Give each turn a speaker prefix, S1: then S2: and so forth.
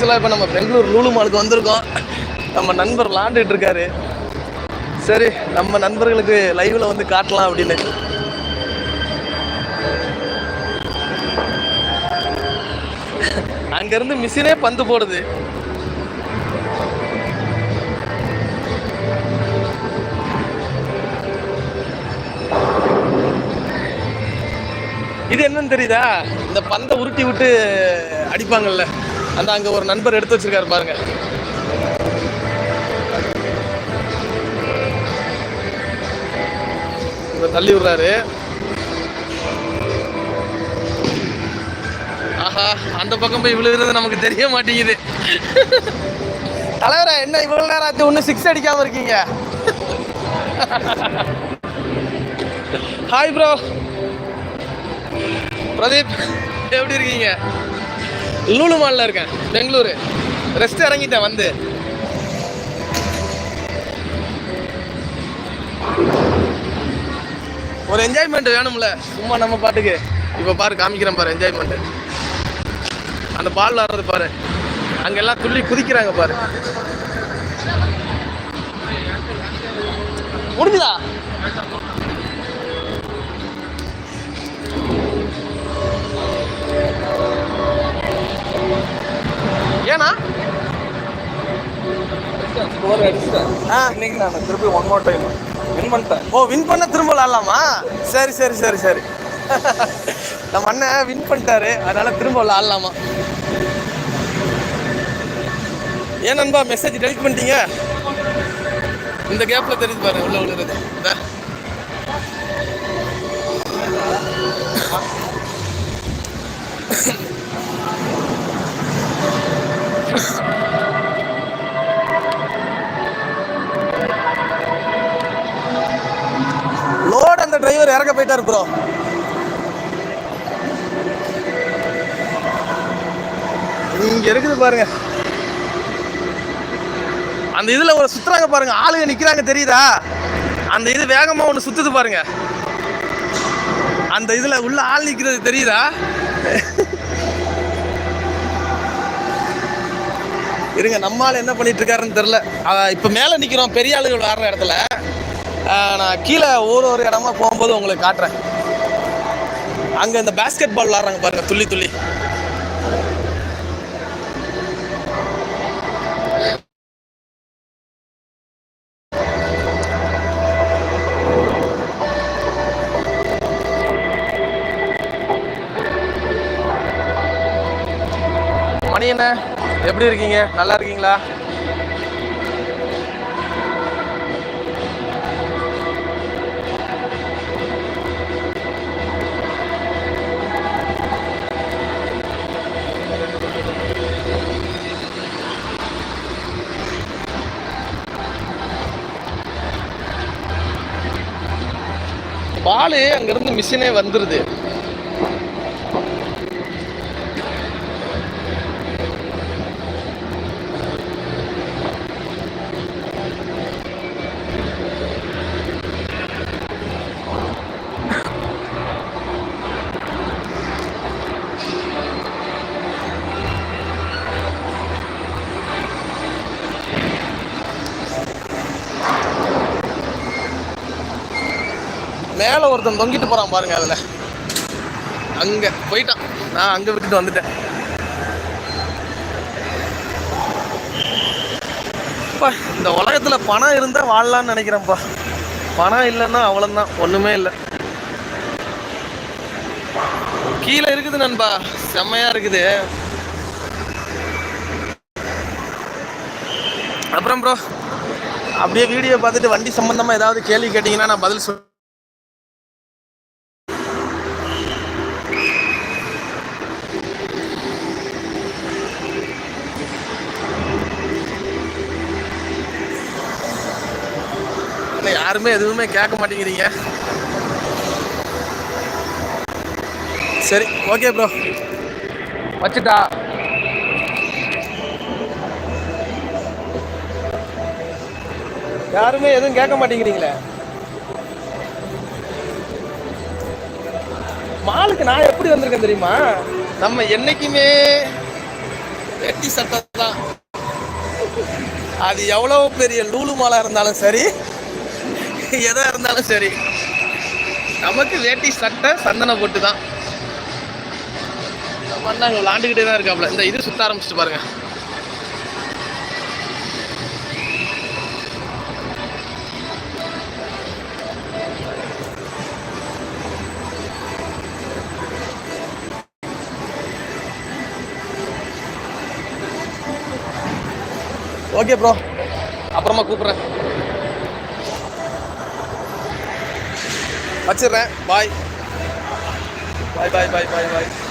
S1: ஆக்சுவலாக இப்போ நம்ம பெங்களூர் லூலு மாலுக்கு வந்திருக்கோம். நம்ம நண்பர் விளாண்டுட்டு இருக்காரு. சரி நம்ம நண்பர்களுக்கு லைவ்ல வந்து காட்டலாம் அப்படின்னு. அங்கேருந்து மிஷினே பந்து போடுது. இது என்னன்னு தெரியுதா? இந்த பந்தை உருட்டி விட்டு அடிப்பாங்கல்ல. அந்த அங்க ஒரு நண்பர் எடுத்து வச்சிருக்காரு பாருங்க. தள்ளி விடுறாரு. ஆஹா அந்த பக்கம் போய் விழுகிறது நமக்கு தெரிய மாட்டேங்குது. தலைவரா என்ன இவ்வளவு நேரம் ஆச்சு? ஒன்றும் சிக்ஸ் அடிக்காம இருக்கீங்க. ஹாய் ப்ரோ பிரதீப் எப்படி இருக்கீங்க? லூலு மாலில் இருக்கேன். பெங்களூரு. ரெஸ்ட் இறங்கிட்டேன் வந்து. ஒரு என்ஜாய்மெண்ட் வேணும்ல. சும்மா நம்ம பாட்டுக்கு. இப்போ பாரு காமிக்கிறேன் பாரு என்ஜாய்மெண்ட் அந்த பால் விளாடுறது பாரு. அங்கெல்லாம் துள்ளி குதிக்கிறாங்க பாரு. முடிஞ்சுதா?
S2: இன்னைக்கு நான் திருப்பி ஒன் மோர் டைம் வின் பண்ணிட்டேன்.
S1: ஓ வின் பண்ண திரும்ப விளாட்லாமா சரி சரி சரி சரி. நம்ம அண்ணன் வின் பண்ணிட்டாரு. அதனால திரும்ப விளாட்லாமா ஏன் நண்பா மெசேஜ் டெலிட் பண்ணிட்டீங்க? இந்த கேப்ல தெரியுது பாரு உள்ள விழுறது. இந்தா. அந்த டிரைவர் இறக்க போயிட்டாரு ப்ரோ இங்க இருக்குது பாருங்க. அந்த இதுல ஒரு சுத்துறாங்க பாருங்க. ஆளுங்க நிக்கிறாங்க தெரியுதா? அந்த இது வேகமா ஒண்ணு சுத்துது பாருங்க. அந்த இதுல உள்ள ஆள் நிக்கிறது தெரியுதா? இருங்க நம்ம என்ன பண்ணிட்டு இருக்காருன்னு தெரியல. இப்ப மேல நிக்கிறோம். பெரிய ஆளுகள் வர்ற இடத்துல. நான் கீழே ஒரு ஒரு இடமா போகும்போது உங்களுக்கு காட்டுறேன். அங்க இந்த பேஸ்கெட் பால் விளாட்றாங்க பாருங்க துள்ளி துள்ளி. மணி என்ன எப்படி இருக்கீங்க? நல்லா இருக்கீங்களா? பால் அங்கேருந்து மிஷினே வந்துடுது மேலே ஒருத்தன் தொங்கிட்டு போறான் பாருங்க அதுல. அங்க போயிட்டான். நான் அங்க விட்டுட்டு வந்துட்டேன். அப்பா, இந்த உலகத்துல பணம் இருந்தா வாழலாம்னு நினைக்கிறேன்ப்பா. பணம் இல்லைன்னா அவ்வளவுதான். ஒண்ணுமே இல்லை. கீழே இருக்குது நண்பா. செம்மையா இருக்குது. அப்புறம் ப்ரோ அப்படியே வீடியோ பார்த்துட்டு வண்டி சம்பந்தமா ஏதாவது கேள்வி கேட்டிங்கன்னா நான் பதில் சொல் என்ன யாருமே எதுவுமே கேட்க மாட்டேங்கிறீங்க. சரி ஓகே ப்ரோ வச்சுட்டா. யாருமே எதுவும் கேட்க மாட்டேங்கிறீங்களே? மாலுக்கு நான் எப்படி வந்திருக்கேன் தெரியுமா? நம்ம என்னைக்குமே வெட்டி சட்டை தான். அது எவ்வளோ பெரிய லூலு மாலா இருந்தாலும் சரி எதா இருந்தாலும் சரி. நமக்கு வேட்டி சட்டை சந்தன போட்டு தான். நம்ம அண்ணா விளாண்டுக்கிட்டே தான் இருக்காப்புல இந்த இது சுத்த ஆரம்பிச்சிட்டு பாருங்க. Okay bro. அப்புறமா கூப்பிட்றேன். வச்சிடுறேன் பாய் பாய் பாய் பாய் பாய் பாய்